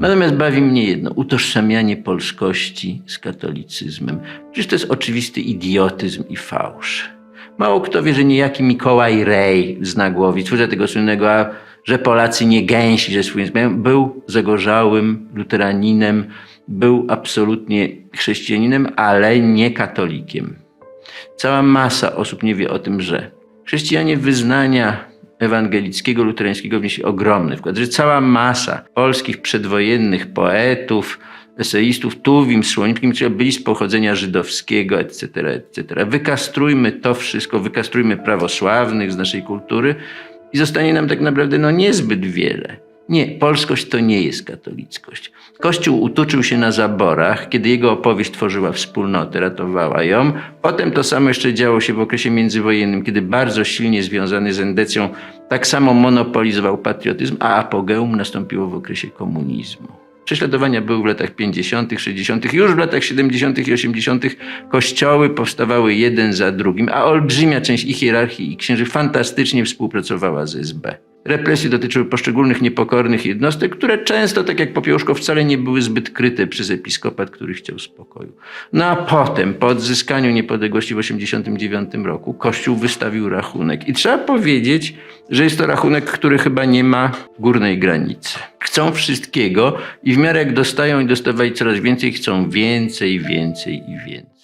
Natomiast bawi mnie jedno, utożsamianie polskości z katolicyzmem. Przecież to jest oczywisty idiotyzm i fałsz. Mało kto wie, że niejaki Mikołaj Rej z Nagłowi, twórca tego słynnego, a że Polacy nie gęsi, że swój był zagorzałym luteraninem, był absolutnie chrześcijaninem, ale nie katolikiem. Cała masa osób nie wie o tym, że chrześcijanie wyznania ewangelickiego, luterańskiego wnieśli ogromny wkład, że cała masa polskich przedwojennych poetów, eseistów, Tuwim, Słońskim, którzy byli z pochodzenia żydowskiego, etc., etc. Wykastrujmy to wszystko, wykastrujmy prawosławnych z naszej kultury i zostanie nam tak naprawdę no niezbyt wiele. Nie, polskość to nie jest katolickość. Kościół utuczył się na zaborach, kiedy jego opowieść tworzyła wspólnotę, ratowała ją. Potem to samo jeszcze działo się w okresie międzywojennym, kiedy bardzo silnie związany z endecją tak samo monopolizował patriotyzm, a apogeum nastąpiło w okresie komunizmu. Prześladowania były w latach 50., 60., już w latach 70. i 80. kościoły powstawały jeden za drugim, a olbrzymia część ich hierarchii i księży fantastycznie współpracowała z SB. Represje dotyczyły poszczególnych niepokornych jednostek, które często, tak jak Popiełuszko, wcale nie były zbyt kryte przez episkopat, który chciał spokoju. No a potem, po odzyskaniu niepodległości w 1989 roku, Kościół wystawił rachunek. I trzeba powiedzieć, że jest to rachunek, który chyba nie ma górnej granicy. Chcą wszystkiego i w miarę jak dostają i dostawali coraz więcej, chcą więcej, więcej i więcej.